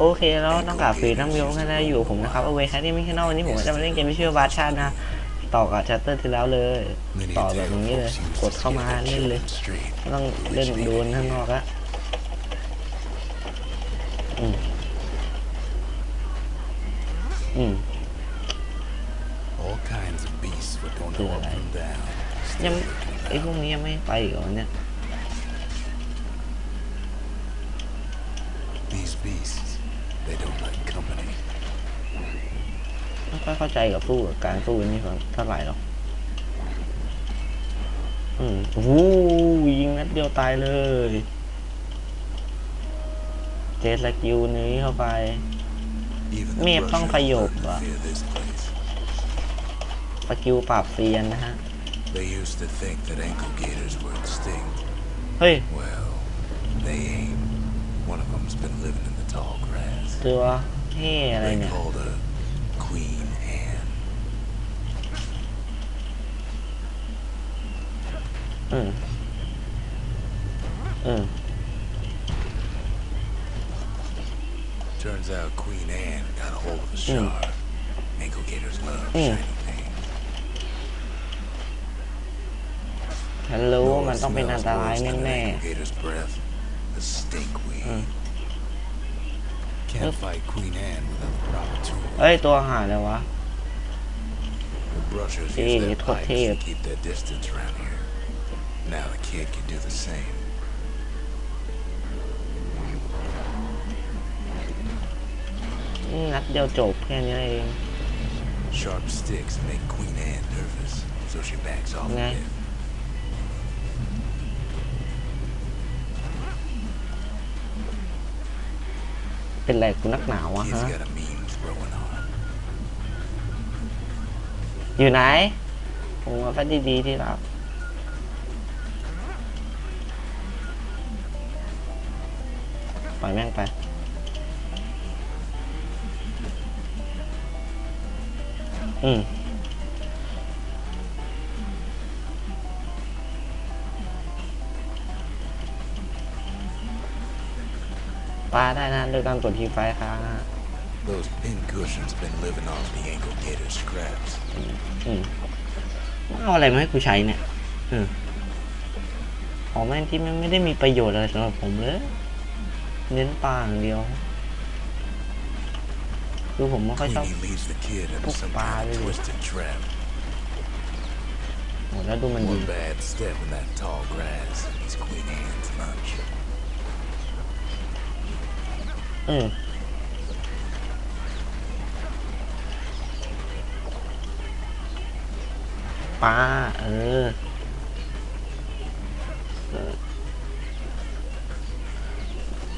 โอเคแล้วต้องกราบฟรีน้ำยงกันนะอยู่ผมนะครับเอาไว้แค่ที่ไม่ใช่นอกวันนี้ผมก็จะมาเล่นเกมที่ชื่อว่าบาร์ชานะต่อกับชัตเตอร์ที่แล้วเลย Many ต่อ a แบบ tale นี้เลย folks used กด to เข้า skip มา that เล่นเลย children's street, ไม่ต้องเล่นดูข้างนอกละอืมอืม All kinds of beasts would don't know up from down. ยัง Still looking ไอ้พวก around. นี้ยังไม่ไปอีกเหรอเนี่ย ค่อยเข้าใจกับสู้กับการสู้นี่เท่าไหร่หรอกอืมโอ้โหยิงนัดเดียวตายเลย เจสกิลนี้เข้าไป Even the เมฟต้อง brushers ประโยค learned to ว่ะ fear this place. สกิลปราบเซียนนะฮะ They used to think that ankle gators were extinct. เฮ้ย Well, they ain't. One of them's been living in the tall grass. ตัวเท่อะไร They เนี่ย called her อืมอืม Turns out Queen Anne got a hold of a shard. Ankle gators love Mm. shiny things. ฉันรู้ว่า Nor มันต้องเป็นอัน smells ตราย worse than an แน่ ankle gator's breath. The stinkweed. Mm. Can't Yep. fight Queen Anne without the proper ๆ tools. เอ้ย ตัวหาเลยวะ The brushers Hey, use their it's pipes okay. to keep their distance around here. Now the kid can do the same. อืมนัดเดียวจบแค่นี้เอง Sharp sticks make Queen Anne nervous, so she backs off a Nah. bit. เป็นไรกูนักหนาวะ Kid's ฮะ got a mean throwing arm. อยู่ไหน ผมมาฟัดดีๆที่รัก ปล่อยแม่งไป อืมปลาได้นะโดยการกดทีไฟค้างอะ Those pin cushions been living off the ankle gator scraps. อืมเอาอะไรมาให้กูใช้เนี่ย อืมของแม่งที่มันไม่ได้มีประโยชน์อะไรสำหรับผมเลย เน้นปลาอย่างเดียว คือผมไม่ค่อยชอบ Queenie leads the kid into Púc some bà kind đi of rồi. twisted trap. โหแล้วดูมันดี One bad step in that tall grass, and he's Queen Anne's lunch. อืมปลาเออเอ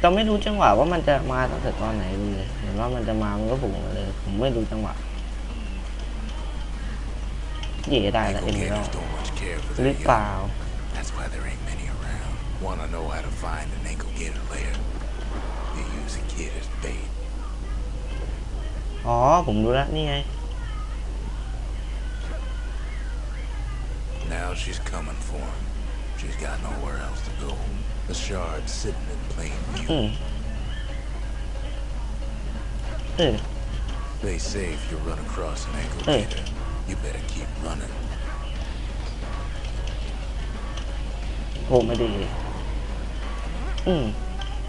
เราไม่รู้จังหวะว่ามันจะมาตั้งแต่ตอนไหนเลยเห็นว่ามันจะมามันก็โผล่มาเลยผมไม่รู้จังหวะเย่ได้แล้ว Ankle เอ็มเบล gators don't much care for ห their รือเปล่า young. That's why there ain't many around. Wanna know how to find an ankle gator lair? You use a kid as bait. อ๋อ ผมรู้แล้วนี่ไง Now she's coming for him. She's got nowhere else to go. The shard's sitting in plain อืม view. เออ They say if you run across an ankle Hey. gator, you better keep running. โอ้ไม่ดี อืม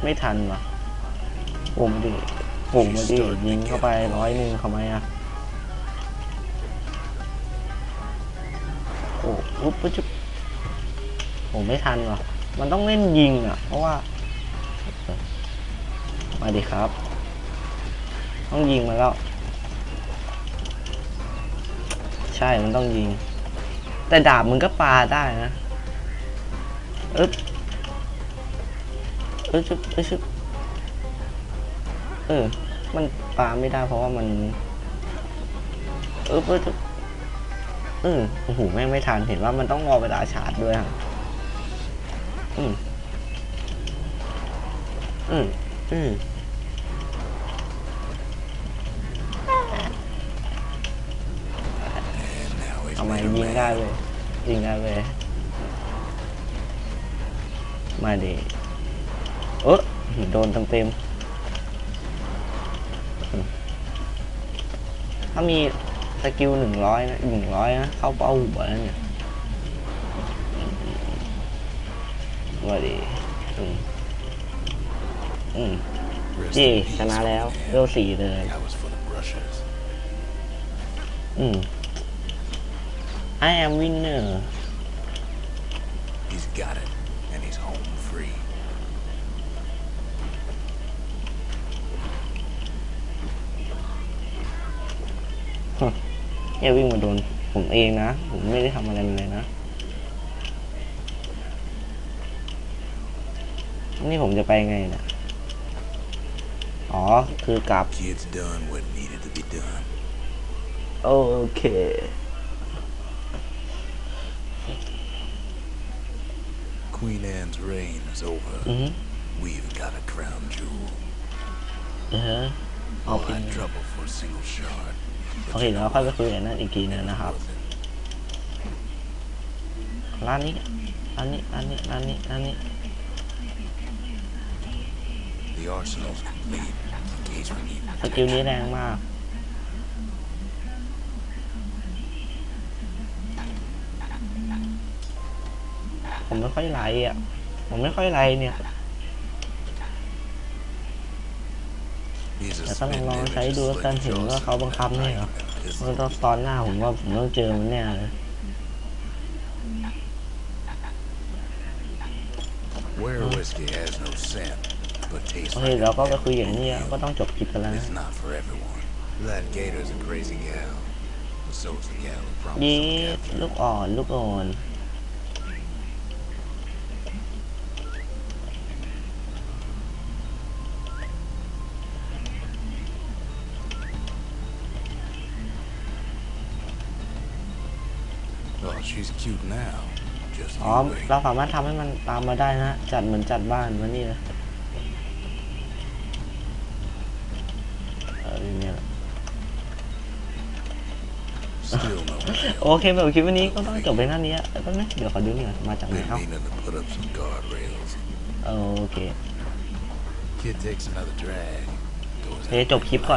ไม่ทันวะโอ้ไม่ดีโอ้ไม่ดียิงเข้าไปร้อยหนึ่งทำไมอะโอ้อุ๊บปุ๊บ จุ๊บโอ้ไม่ทันวะมันต้องเล่นยิงอะ เพราะว่า มาดิครับ ต้องยิงมาแล้ว ใช่ มันต้องยิง แต่ดาบมึงก็ปาได้นะอึ๊บเออชึบเออชึบเออ มันปาไม่ได้เพราะว่ามัน เออเออชึบเออโอ้โห แม่งไม่ทัน เห็นว่ามันต้องรอเวลาชาร์จด้วยครับ อืมอืมอืม Now he's ทำไม made a ยิงได้เลยยิงได้เลยมาดิเออโดนเต็มเต็มๆอืมถ้ามีสกิลหนึ่งร้อยนะหนึ่งร้อยนะเข้าเป้าหัวแล้วเนี่ย มาดิอืมอืม Rest เย่ in ช peace, นะแล้ว man. เวลสี่เลย That was for the brushers. อืม I am winner He's got it, and he's home free. เนี่ยวิ่งมาโดนผมเองนะ ผมไม่ได้ทำอะไรมันเลยนะ นี่ผมจะไปไงเนะอ๋อ คือกลับ Kid's done what needed to be done. โอเค Queen Anne's reign is over. อือฮึ We've got a crown jewel. เออเอา All เป็น that trouble for a single shard. โอเคเดี๋ยวเราค่อยไปคุยกันนั่นอีกทีหนึงนะครับ Worth it. ร้านนี้ร้านนี้ร้านนี้ร้านนี้ร้านนี้ สกิลนี้แรงมาก ผมไม่ค่อยไลค์อะ ผมไม่ค่อยไลค์เนี่ย He's a แต่ก็ลอง spin ลอง image ใช้ดูแล้วกัน slit เห็น jaws ว่าเขาบังคับเนี่ยเหรอ and pistol. เมื่อตอนหน้าผมว่าผมต้องเจอมันแน่เลย Where whiskey has no scent, but tastes โอเค like เราก็ไป a คุยอย่างนี้ meal. ก็ต้องจบคลิปกันแล้วนะ It's not for everyone. That gator's a crazy gal. But so's the gal who promised ยี him a captain. ลูกอ่อนลูกอ่อน Well, she's cute now. Just อ๋อ you wait. เราสามารถทำให้มันตามมาได้นะ จัดเหมือนจัดบ้านมานี่เลยเออเนี่ยแหละ Still no mail. โอเคแบบคลิปวันนี้ก็ต้องจบไปเท่านี้แล้วก็นะเดี๋ยวขอดูหน่อยมาจากไหน Been เอ้า meaning to put up some guardrails. โอเค Kid takes another drag. Goes เดี๋ยวจบคลิปก่อน